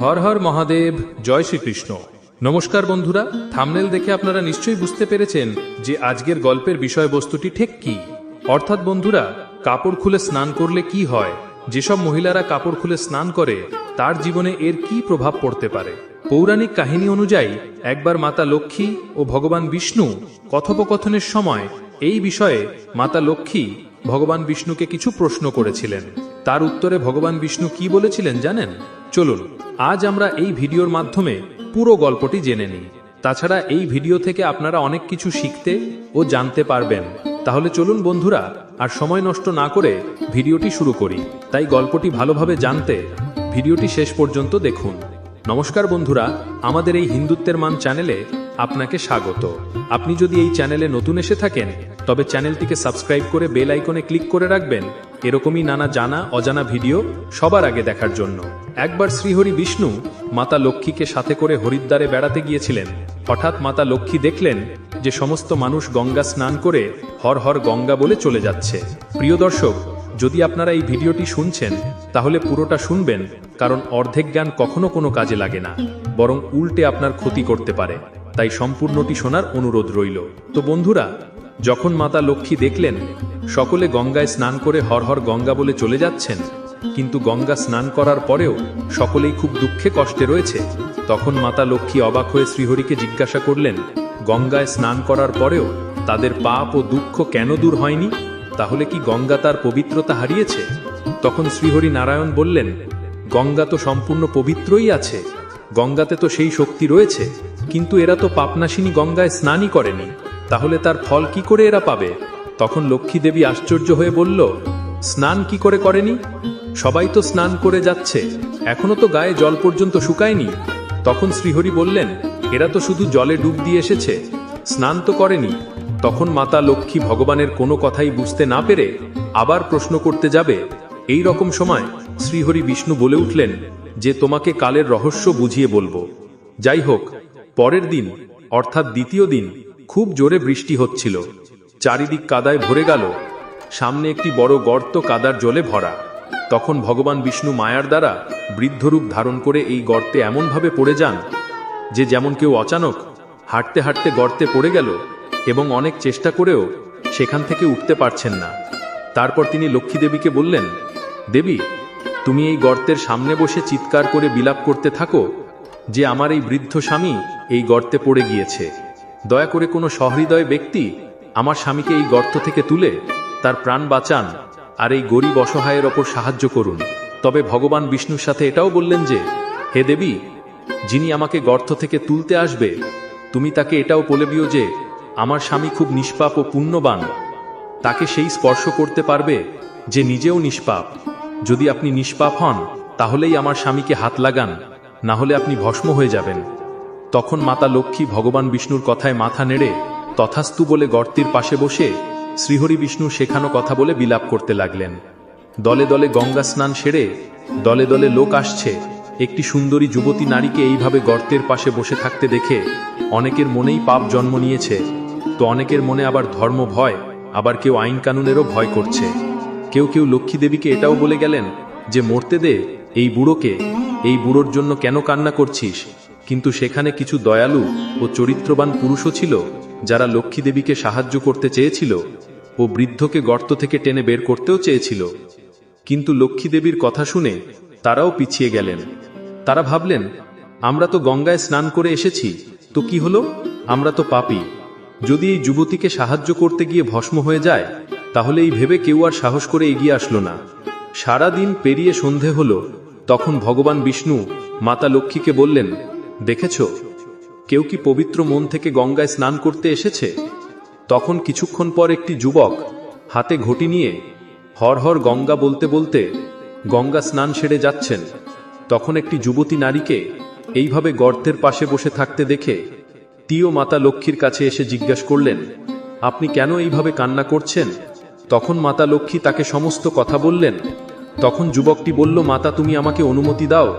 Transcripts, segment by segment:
হর হর মহাদেব, জয় শ্রীকৃষ্ণ। নমস্কার বন্ধুরা, থামনেল দেখে আপনারা নিশ্চয়ই বুঝতে পেরেছেন যে আজকের গল্পের বিষয়বস্তুটি ঠিক কি। অর্থাৎ বন্ধুরা, কাপড় খুলে স্নান করলে কি হয়? যেসব মহিলারা কাপড় খুলে স্নান করে, তার জীবনে এর কি প্রভাব পড়তে পারে? পৌরাণিক কাহিনী অনুযায়ী, একবার মাতা লক্ষ্মী ও ভগবান বিষ্ণু কথোপকথনের সময় এই বিষয়ে মাতা লক্ষ্মী ভগবান বিষ্ণুকে কিছু প্রশ্ন করেছিলেন। তার উত্তরে ভগবান বিষ্ণু কি বলেছিলেন জানেন? চলুন, আজ আমরা এই ভিডিওর মাধ্যমে পুরো গল্পটি জেনে নিই। তাছাড়া এই ভিডিও থেকে আপনারা অনেক কিছু শিখতে ও জানতে পারবেন। তাহলে চলুন বন্ধুরা, আর সময় নষ্ট না করে ভিডিওটি শুরু করি। তাই গল্পটি ভালোভাবে জানতে ভিডিওটি শেষ পর্যন্ত দেখুন। নমস্কার বন্ধুরা, আমাদের এই হিন্দুত্বের মান চ্যানেলে আপনাকে স্বাগত। আপনি যদি এই চ্যানেলে নতুন এসে থাকেন, তবে চ্যানেলটিকে সাবস্ক্রাইব করে বেল আইকনে ক্লিক করে রাখবেন এরকমই নানা জানা, অজানা ভিডিও সবার আগে দেখার জন্য। একবার শ্রীহরি বিষ্ণু মাতা লক্ষ্মীকে সাথে করে হরিদ্বারে বেড়াতে গিয়েছিলেন। হঠাৎ মাতা লক্ষ্মী দেখলেন যে সমস্ত মানুষ গঙ্গা স্নান করে হর হর গঙ্গা বলে চলে যাচ্ছে। প্রিয় দর্শক, যদি আপনারা এই ভিডিওটি শুনছেন, তাহলে পুরোটা শুনবেন, কারণ অর্ধেক জ্ঞান কখনো কোনো কাজে লাগে না, বরং উল্টে আপনার ক্ষতি করতে পারে। তাই সম্পূর্ণটি শোনার অনুরোধ রইল। তো বন্ধুরা যখন মাতা লক্ষ্মী দেখলেন, সকলে গঙ্গায় স্নান করে হর হর গঙ্গা বলে চলে যাচ্ছেন, কিন্তু গঙ্গা স্নান করার পরেও সকলেই খুব দুঃখে কষ্টে রয়েছে। তখন মাতা লক্ষ্মী অবাক হয়ে শ্রীহরিকে জিজ্ঞাসা করলেন, গঙ্গায় স্নান করার পরেও তাদের পাপ ও দুঃখ কেন দূর হয়নি? তাহলে কি গঙ্গা তার পবিত্রতা হারিয়েছে? তখন শ্রীহরি নারায়ণ বললেন, গঙ্গা তো সম্পূর্ণ পবিত্রই আছে। গঙ্গাতে তো সেই শক্তি রয়েছে, কিন্তু এরা তো পাপনাশিনী গঙ্গায় স্নানই করেনি। তাহলে তার ফল কি করে এরা পাবে? তখন লক্ষ্মী দেবী আশ্চর্য হয়ে বলল, স্নান কি করে করেনি? সবাই তো স্নান করে যাচ্ছে। এখনও তো গায়ে জল পর্যন্ত শুকায়নি। তখন শ্রীহরি বললেন, এরা তো শুধু জলে ডুব দিয়ে এসেছে। স্নান তো করেনি। তখন মাতা লক্ষ্মী ভগবানের কোনো কথাই বুঝতে না পেরে আবার প্রশ্ন করতে যাবে। এই রকম সময় শ্রীহরি বিষ্ণু বলে উঠলেন, যে তোমাকে কালের রহস্য বুঝিয়ে বলব। যাই হোক, পরের দিন, অর্থাৎ দ্বিতীয় দিন খুব জোরে বৃষ্টি হচ্ছিল। চারিদিক কাদায় ভরে গেল। সামনে একটি বড় গর্ত কাদার জলে ভরা। তখন ভগবান বিষ্ণু মায়ার দ্বারা বৃদ্ধরূপ ধারণ করে এই গর্তে এমনভাবে পড়ে যান যে যেমন কেউ অচানক হাঁটতে হাঁটতে গর্তে পড়ে গেল এবং অনেক চেষ্টা করেও সেখান থেকে উঠতে পারছেন না। তারপর তিনি লক্ষ্মী দেবীকে বললেন, দেবী, তুমি এই গর্তের সামনে বসে চিৎকার করে বিলাপ করতে থাকো যে আমার এই বৃদ্ধ স্বামী এই গর্তে পড়ে গিয়েছে। দয়া করে কোনো সহৃদয় ব্যক্তি আমার স্বামীকে এই গর্ত থেকে তুলে তার প্রাণ বাঁচান আর এই গরিব অসহায়ের ওপর সাহায্য করুন। তবে ভগবান বিষ্ণুর সাথে এটাও বললেন যে, হে দেবী, যিনি আমাকে গর্ত থেকে তুলতে আসবে, তুমি তাকে এটাও বলে দিও যে, আমার স্বামী খুব নিষ্পাপ ও পুণ্যবান। তাকে সেই স্পর্শ করতে পারবে যে নিজেও নিষ্পাপ। যদি আপনি নিষ্পাপ হন, তাহলেই আমার স্বামীকে হাত লাগান না হলে আপনি ভস্ম হয়ে যাবেন। তখন মাতা লক্ষ্মী ভগবান বিষ্ণুর কথায় মাথা নেড়ে তথাস্তু বলে গর্তের পাশে বসে শ্রীহরি বিষ্ণু শেখানো কথা বলে বিলাপ করতে লাগলেন। দলে দলে গঙ্গা স্নান সেরে দলে দলে লোক আসছে। একটি সুন্দরী যুবতী নারীকে এইভাবে গর্তের পাশে বসে থাকতে দেখে অনেকের মনেই পাপ জন্ম নিয়েছে। তো অনেকের মনে আবার ধর্ম ভয়, আবার কেউ আইন কানুনেরও ভয় করছে। কেউ কেউ লক্ষ্মী দেবীকে এটাও বলে গেলেন যে মরতে দে এই বুড়োকে, এই বুড়োর জন্য কেন কান্না করছিস? কিন্তু সেখানে কিছু দয়ালু ও চরিত্রবান পুরুষও ছিল, যারা লক্ষ্মী দেবীকে সাহায্য করতে চেয়েছিল ও বৃদ্ধকে গর্ত থেকে টেনে বের করতেও চেয়েছিল। কিন্তু লক্ষ্মী দেবীর কথা শুনে তারাও পিছিয়ে গেলেন। তারা ভাবলেন, আমরা তো গঙ্গায় স্নান করে এসেছি, তো কি হলো? আমরা তো পাপি। যদি এই যুবতীকে সাহায্য করতে গিয়ে ভস্ম হয়ে যায়, তাহলে এই ভেবে কেউ আর সাহস করে এগিয়ে আসলো না। সারা দিন পেরিয়ে সন্ধে হলো, তখন ভগবান বিষ্ণু মাতা লক্ষ্মীকে বললেন দেখেছ? কেউ কি পবিত্র মন থেকে গঙ্গায় স্নান করতে এসেছে? তখন কিছুক্ষণ পর একটি যুবক হাতে ঘটি নিয়ে হর হর গঙ্গা বলতে বলতে গঙ্গা স্নান সেরে যাচ্ছেন। তখন একটি যুবতী নারীকে এইভাবে গর্তের পাশে বসে থাকতে দেখে তিও মাতা লক্ষ্মীর কাছে এসে জিজ্ঞাসা করলেন, আপনি কেন এইভাবে কান্না করছেন? তখন মাতা লক্ষ্মী তাকে সমস্ত কথা বললেন। তখন যুবকটি বলল, মাতা, তুমি আমাকে অনুমতি দাও।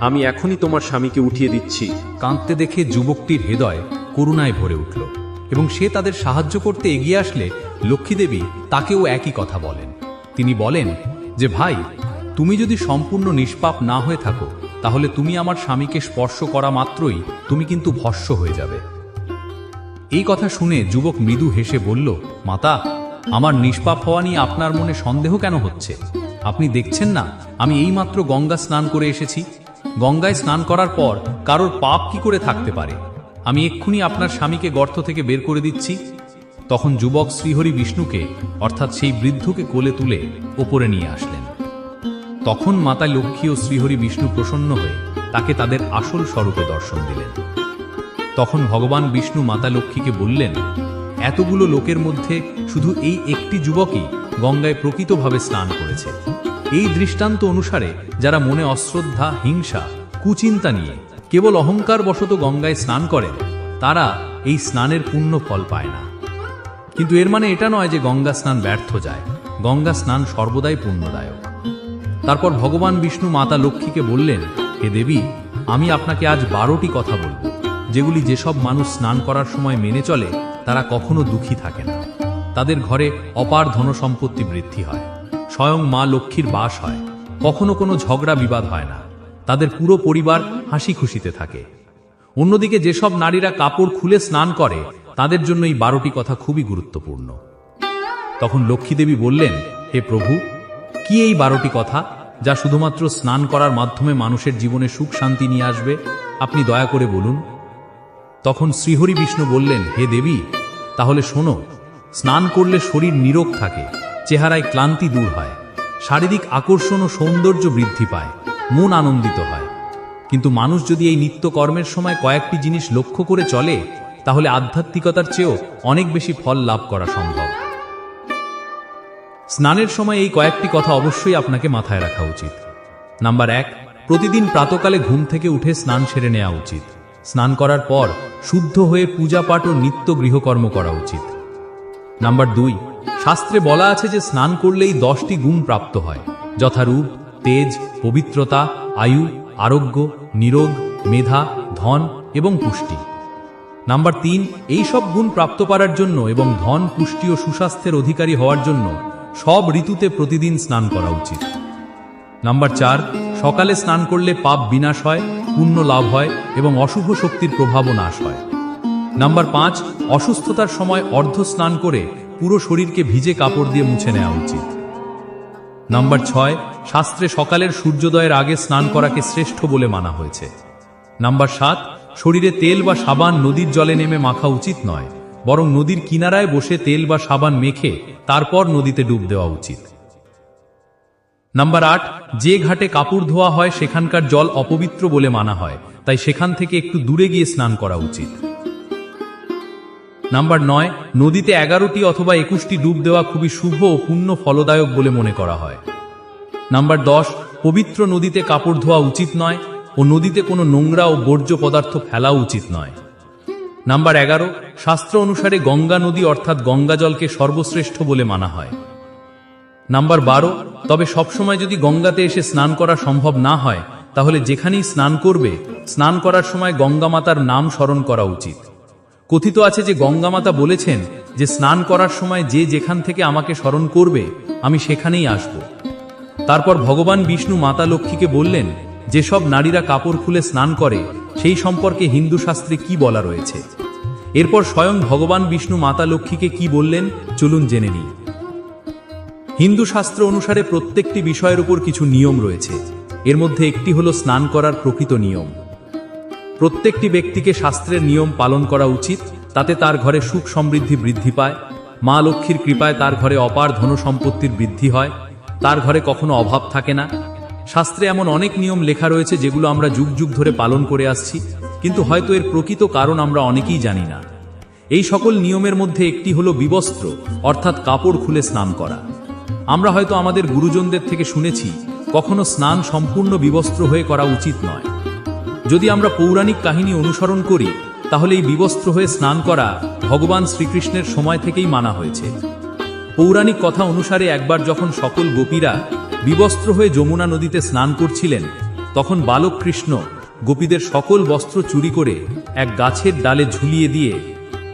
আমি এখনই তোমার স্বামীকে উঠিয়ে দিচ্ছি। কাঁদতে দেখে যুবকটির হৃদয় করুণায় ভরে উঠল এবং সে তাদের সাহায্য করতে এগিয়ে আসলে লক্ষ্মীদেবী তাকেও একই কথা বলেন। তিনি বলেন যে, ভাই, তুমি যদি সম্পূর্ণ নিষ্পাপ না হয়ে থাকো, তাহলে তুমি আমার স্বামীকে স্পর্শ করা মাত্রই তুমি কিন্তু ভস্য হয়ে যাবে। এই কথা শুনে যুবক মৃদু হেসে বলল, মাতা, আমার নিষ্পাপ হওয়া নিয়ে আপনার মনে সন্দেহ কেন হচ্ছে? আপনি দেখছেন না, আমি এইমাত্র গঙ্গা স্নান করে এসেছি। গঙ্গায় স্নান করার পর কারোর পাপ কি করে থাকতে পারে? আমি এক্ষুনি আপনার স্বামীকে গর্ত থেকে বের করে দিচ্ছি। তখন যুবক শ্রীহরি বিষ্ণুকে, অর্থাৎ সেই বৃদ্ধকে কোলে তুলে ওপরে নিয়ে আসলেন। তখন মাতা লক্ষ্মী ও শ্রীহরি বিষ্ণু প্রসন্ন হয়ে তাকে তাদের আসল স্বরূপে দর্শন দিলেন। তখন ভগবান বিষ্ণু মাতা লক্ষ্মীকে বললেন, এতগুলো লোকের মধ্যে শুধু এই একটি যুবকই গঙ্গায় প্রকৃতভাবে স্নান করেছে। এই দৃষ্টান্ত অনুসারে যারা মনে অশ্রদ্ধা, হিংসা, কুচিন্তা নিয়ে কেবল অহংকার বশত গঙ্গায় স্নান করেন, তারা এই স্নানের পুণ্য ফল পায় না। কিন্তু এর মানে এটা নয় যে গঙ্গা স্নান ব্যর্থ যায়, গঙ্গা স্নান সর্বদাই পুণ্যদায়ক। তারপর ভগবান বিষ্ণু মাতা লক্ষ্মীকে বললেন, হে দেবী, আমি আপনাকে আজ বারোটি কথা বলব, যেগুলি যেসব মানুষ স্নান করার সময় মেনে চলে, তারা কখনো দুঃখী থাকে না। তাদের ঘরে অপার ধনসম্পত্তি বৃদ্ধি হয়। স্বয়ং মা লক্ষ্মীর বাস হয়। কখনো কোনো ঝগড়া বিবাদ হয় না। তাদের পুরো পরিবার হাসি খুশিতে থাকে। অন্যদিকে যেসব নারীরা কাপড় খুলে স্নান করে, তাদের জন্য এই বারোটি কথা খুবই গুরুত্বপূর্ণ। তখন লক্ষ্মীদেবী বললেন, হে প্রভু, কি এই বারোটি কথা যা শুধুমাত্র স্নান করার মাধ্যমে মানুষের জীবনে সুখ শান্তি নিয়ে আসবে? আপনি দয়া করে বলুন। তখন শ্রীহরি বিষ্ণু বললেন, হে দেবী, তাহলে শোনো, স্নান করলে শরীর নিরোগ থাকে। চেহারায় ক্লান্তি দূর হয়, শারীরিক আকর্ষণ ও সৌন্দর্য বৃদ্ধি পায়, মন আনন্দিত হয়। কিন্তু মানুষ যদি এই নিত্য কর্মের সময় কয়েকটি জিনিস লক্ষ্য করে চলে, তাহলে আধ্যাত্মিকতার চেয়েও অনেক বেশি ফল লাভ করা সম্ভব। স্নানের সময় এই কয়েকটি কথা অবশ্যই আপনাকে মাথায় রাখা উচিত। নাম্বার এক, প্রতিদিন প্রাতকালে ঘুম থেকে উঠে স্নান সেরে নেওয়া উচিত। স্নান করার পর শুদ্ধ হয়ে পূজা পাঠ ও নিত্য গৃহকর্ম করা উচিত। নাম্বার দুই শাস্ত্রে বলা আছে যে স্নান করলেই দশটি গুণ প্রাপ্ত হয়। যথারূপ, তেজ, পবিত্রতা, আয়ু, আরোগ্য, নিরোগ, মেধা, ধন এবং পুষ্টি। নাম্বার তিন, এই সব গুণ প্রাপ্ত করার জন্য এবং ধন, পুষ্টি ও সুস্বাস্থ্যের অধিকারী হওয়ার জন্য সব ঋতুতে প্রতিদিন স্নান করা উচিত। নাম্বার চার, সকালে স্নান করলে পাপ বিনাশ হয়, পুণ্য লাভ হয় এবং অশুভ শক্তির প্রভাবও নাশ হয়। নাম্বার পাঁচ, অসুস্থতার সময় অর্ধ স্নান করে পুরো শরীরকে ভিজে কাপড় দিয়ে মুছে নেওয়া উচিত। নাম্বার ছয়, শাস্ত্রে সকালের সূর্যোদয়ের আগে স্নান করাকে শ্রেষ্ঠ বলে মানা হয়েছে। নাম্বার সাত, শরীরে তেল বা সাবান নদীর জলে নেমে মাখা উচিত নয়, বরং নদীর কিনারায় বসে তেল বা সাবান মেখে তারপর নদীতে ডুব দেওয়া উচিত। নাম্বার আট, যে ঘাটে কাপড় ধোয়া হয় সেখানকার জল অপবিত্র বলে মানা হয়, তাই সেখান থেকে একটু দূরে গিয়ে স্নান করা উচিত। নাম্বার নয়, নদীতে এগারোটি অথবা একুশটি ডুব দেওয়া খুবই শুভ ও পুণ্য ফলদায়ক বলে মনে করা হয়। নাম্বার দশ, পবিত্র নদীতে কাপড় ধোয়া উচিত নয় ও নদীতে কোনো নোংরা ও বর্জ্য পদার্থ ফেলা উচিত নয়। নাম্বার এগারো, শাস্ত্র অনুসারে গঙ্গা নদী অর্থাৎ গঙ্গা জলকে সর্বশ্রেষ্ঠ বলে মানা হয়। নাম্বার বারো, তবে সবসময় যদি গঙ্গাতে এসে স্নান করা সম্ভব না হয়, তাহলে যেখানেই স্নান করবে, স্নান করার সময় গঙ্গা মাতার নাম স্মরণ করা উচিত। কথিত আছে যে গঙ্গামাতা বলেছেন যে স্নান করার সময় যে যেখান থেকে আমাকে স্মরণ করবে, আমি সেখানেই আসব। তারপর ভগবান বিষ্ণু মাতা লক্ষ্মীকে বললেন, যেসব নারীরা কাপড় খুলে স্নান করে, সেই সম্পর্কে হিন্দু শাস্ত্রে কি বলা রয়েছে? এরপর স্বয়ং ভগবান বিষ্ণু মাতা লক্ষ্মীকে কি বললেন, চলুন জেনে নিই। হিন্দু শাস্ত্র অনুসারে প্রত্যেকটি বিষয়ের উপর কিছু নিয়ম রয়েছে। এর মধ্যে একটি হলো স্নান করার প্রকৃত নিয়ম। প্রত্যেকটি ব্যক্তিকে শাস্ত্রের নিয়ম পালন করা উচিত, তাতে তার ঘরে সুখ সমৃদ্ধি বৃদ্ধি পায়, মা লক্ষ্মীর কৃপায় তার ঘরে অপার ধন সম্পত্তির বৃদ্ধি হয়, তার ঘরে কখনো অভাব থাকে না। শাস্ত্রে এমন অনেক নিয়ম লেখা রয়েছে যেগুলো আমরা যুগ যুগ ধরে পালন করে আসছি, কিন্তু হয়তো এর প্রকৃত কারণ আমরা অনেকেই জানি না। এই সকল নিয়মের মধ্যে একটি হলো বিবস্ত্র, অর্থাৎ কাপড় খুলে স্নান করা। আমরা হয়তো আমাদের গুরুজনদের থেকে শুনেছি, কখনো স্নান সম্পূর্ণ বিবস্ত্র হয়ে করা উচিত নয়। যদি আমরা পৌরাণিক কাহিনী অনুসরণ করি, তাহলে এই বিবস্ত্র হয়ে স্নান করা ভগবান শ্রীকৃষ্ণের সময় থেকেই মানা হয়েছে। পৌরাণিক কথা অনুসারে একবার যখন সকল গোপীরা বিবস্ত্র হয়ে যমুনা নদীতে স্নান করছিলেন, তখন বালক কৃষ্ণ গোপীদের সকল বস্ত্র চুরি করে এক গাছের ডালে ঝুলিয়ে দিয়ে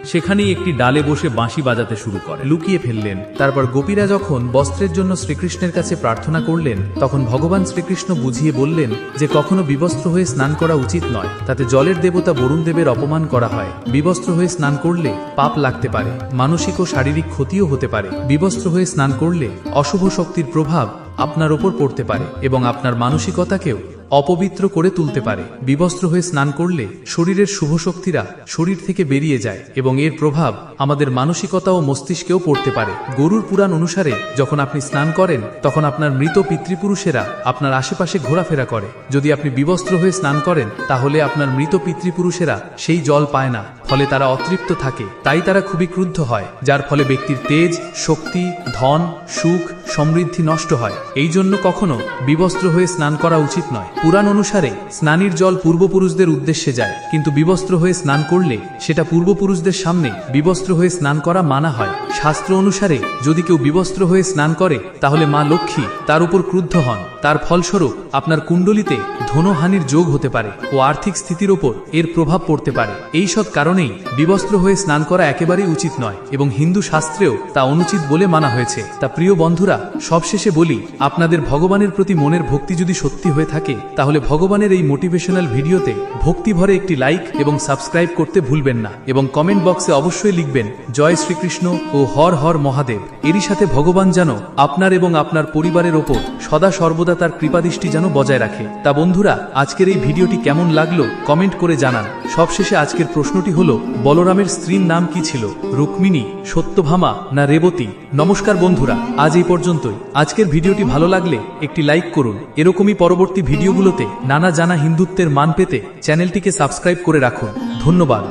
সেখানেই একটি ডালে বসে বাঁশি বাজাতে শুরু করে। লুকিয়ে ফেললেন। তারপর গোপীরা যখন বস্ত্রের জন্য শ্রীকৃষ্ণের কাছে প্রার্থনা করলেন, তখন ভগবান শ্রীকৃষ্ণ বুঝিয়ে বললেন যে কখনো বিবস্ত্র হয়ে স্নান করা উচিত নয়। তাতে জলের দেবতা বরুণ দেবের অপমান করা হয়। বিবস্ত্র হয়ে স্নান করলে পাপ লাগতে পারে, মানসিক ও শারীরিক ক্ষতিও হতে পারে। বিবস্ত্র হয়ে স্নান করলে অশুভ শক্তির প্রভাব আপনার ওপর পড়তে পারে এবং আপনার মানসিকতাকেও অপবিত্র করে তুলতে পারে। বিবস্ত্র হয়ে স্নান করলে শরীরের শুভ শক্তিরা শরীর থেকে বেরিয়ে যায় এবং এর প্রভাব আমাদের মানসিকতা ও মস্তিষ্কেও পড়তে পারে। গরুর পুরাণ অনুসারে যখন আপনি স্নান করেন, তখন আপনার মৃত পিতৃপুরুষেরা আপনার আশেপাশে ঘোরাফেরা করে। যদি আপনি বিবস্ত্র হয়ে স্নান করেন, তাহলে আপনার মৃত পিতৃপুরুষেরা সেই জল পায় না, ফলে তারা অতৃপ্ত থাকে। তাই তারা খুবই ক্রুদ্ধ হয়, যার ফলে ব্যক্তির তেজ, শক্তি, ধন, সুখ সমৃদ্ধি নষ্ট হয়। এই জন্য কখনো বিবস্ত্র হয়ে স্নান করা উচিত নয়। পুরাণ অনুসারে স্নানির জল পূর্বপুরুষদের উদ্দেশ্যে যায়, কিন্তু বিবস্ত্র হয়ে স্নান করলে সেটা পূর্বপুরুষদের সামনে বিবস্ত্র হয়ে স্নান করা মানা হয়। শাস্ত্র অনুসারে যদি কেউ বিবস্ত্র হয়ে স্নান করে, তাহলে মা লক্ষ্মী তার উপর ক্রুদ্ধ হন। তার ফলস্বরূপ আপনার কুণ্ডলিতে ধনহানির যোগ হতে পারে ও আর্থিক স্থিতির ওপর এর প্রভাব পড়তে পারে। এই সব কারণেই বিবস্ত্র হয়ে স্নান করা একেবারেই উচিত নয় এবং হিন্দু শাস্ত্রেও তা অনুচিত বলে মানা হয়েছে। তা প্রিয় বন্ধুরা, সবশেষে বলি, আপনাদের ভগবানের প্রতি মনের ভক্তি যদি সত্যি হয়ে থাকে তাহলে ভগবানের এই মোটিভেশনাল ভিডিওতে ভক্তি ভরে একটি লাইক এবং সাবস্ক্রাইব করতে ভুলবেন না এবং কমেন্ট বক্সে অবশ্যই লিখবেন, জয় শ্রীকৃষ্ণ ও হর হর মহাদেব। এরই সাথে ভগবান যেন আপনার এবং আপনার পরিবারের ওপর সদা সর্বদা তার কৃপাদৃষ্টি যেন বজায় রাখে। তা বন্ধুরা, আজকের এই ভিডিওটি কেমন লাগল কমেন্ট করে জানান। সবশেষে আজকের প্রশ্নটি হলো, বলরামের স্ত্রীর নাম কি ছিল? রুক্মিণী, সত্যভামা না রেবতী? নমস্কার বন্ধুরা, আজ এই পর্যন্তই। আজকের ভিডিওটি ভালো লাগলে একটি লাইক করুন। এরকমই পরবর্তী ভিডিওগুলোতে নানা জানা হিন্দুত্বের মান পেতে চ্যানেলটিকে সাবস্ক্রাইব করে রাখুন। ধন্যবাদ।